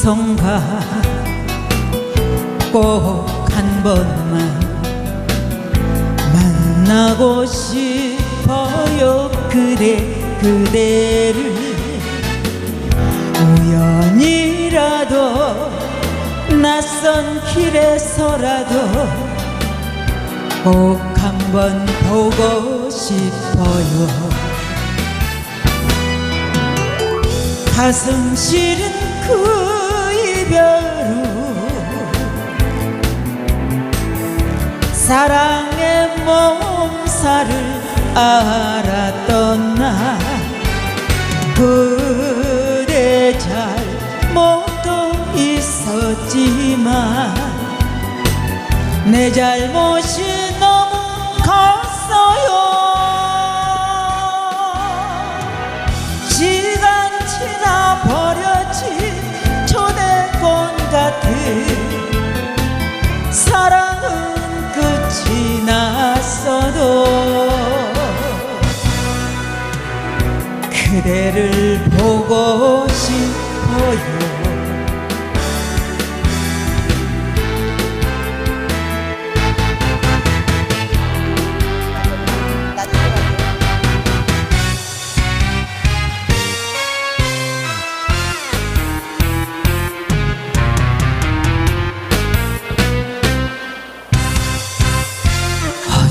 어디선가 꼭한 번만 만나고 싶어요. 그대 그대를 우연이라도 낯선 길에서라도 꼭 한 번 보고 싶어요. 가슴 시린 그 사랑의 몸살을 알았던 나 그대 잘못도 있었지만 내 잘못이 너무 컸어요. 시간 지나 버려진 초대권 같은 그대를 보고 싶어요.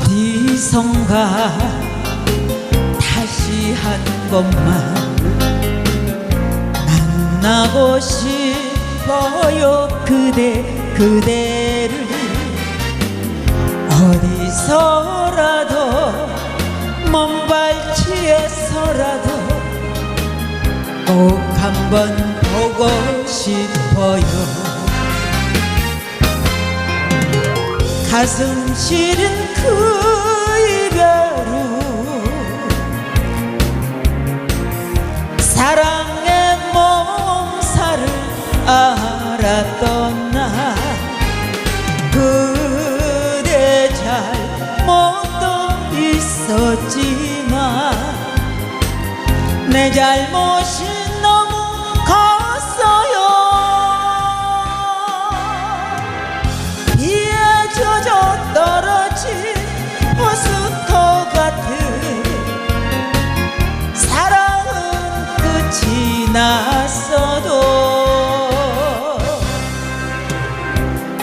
어디선가 다시 한 번만 만나고 싶어요. 그대 그대를 어디서라도 먼 발치에서라도 꼭 한번 보고 싶어요. 가슴 시린 그 알았던 나 그대 잘못도 있었지만 내 잘못이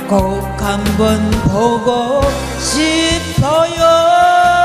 꼭 한번 보고 싶어요